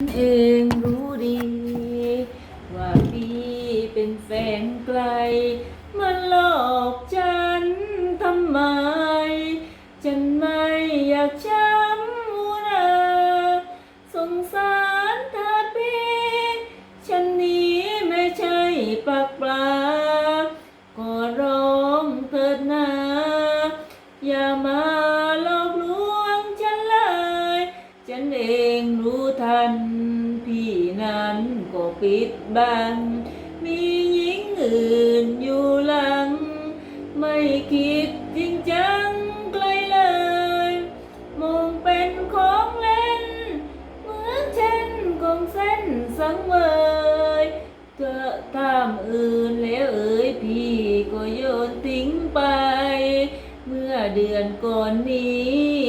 เองรู้ดี ว่าพี่เป็นแฟนไกลมันหลอกฉันทำไม ฉันไม่อยากช้ำหัวนาสงสารเธอพี่ ฉันนี้ไม่ใช่ปากปลาัน พี่นั้นก็ปิดบัง มีหญิงอื่นอยู่หลัง ไม่คิดจริงจังไกลเลย มองเป็นของเล่น เหมือนเช่นของเส้นสังเวยเธอตามอื่นแล้วเอ่ยพี่ก็โยนทิ้งไป เมื่อเดือนก่อนนี้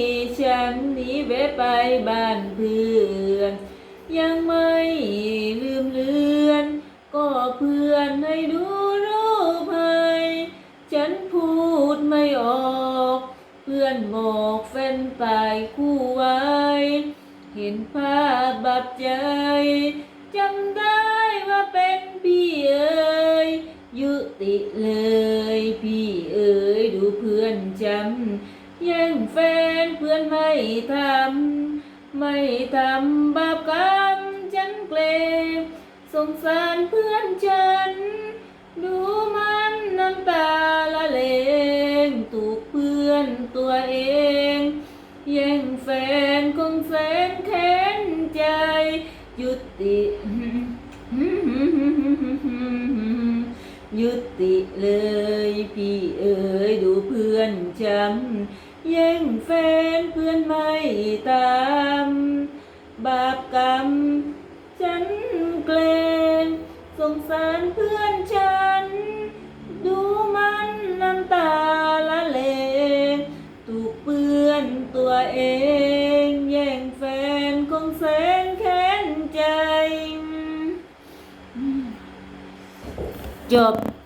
แวะไปบ้านเพื่อน ยังไม่ลืมเลือน ก็เพื่อนให้ดูรูปให้ฉันพูดไม่ออก เพื่อนบอกแฟนตายคู่ไว้ เห็นภาพบาดใจจำได้ว่าเป็นพี่เอ๋ยยุติเลย พี่เอ๋ยดูเพื่อนจำ แย่งแฟนเพื่อนไม่ทำ ไม่ทำบาปกรรมฉันเกลสงสารเพื่อนฉัน ดูมันน้ำตาละเลงถูกเพื่อนตัวเอง แย่งแฟนคงแสนแค้นใจ ยุติ ยุติเลยพี่เอ๋ยดูเพื่อนจำแย่งแฟนเพื่อนไม่ตาม บาปกรรม ฉันเกลงสงสารเพื่อนฉัน ดูมันน้ำตาละเลงถูกเปื้อนตัวเอง แย่งแฟนคงแสน Job.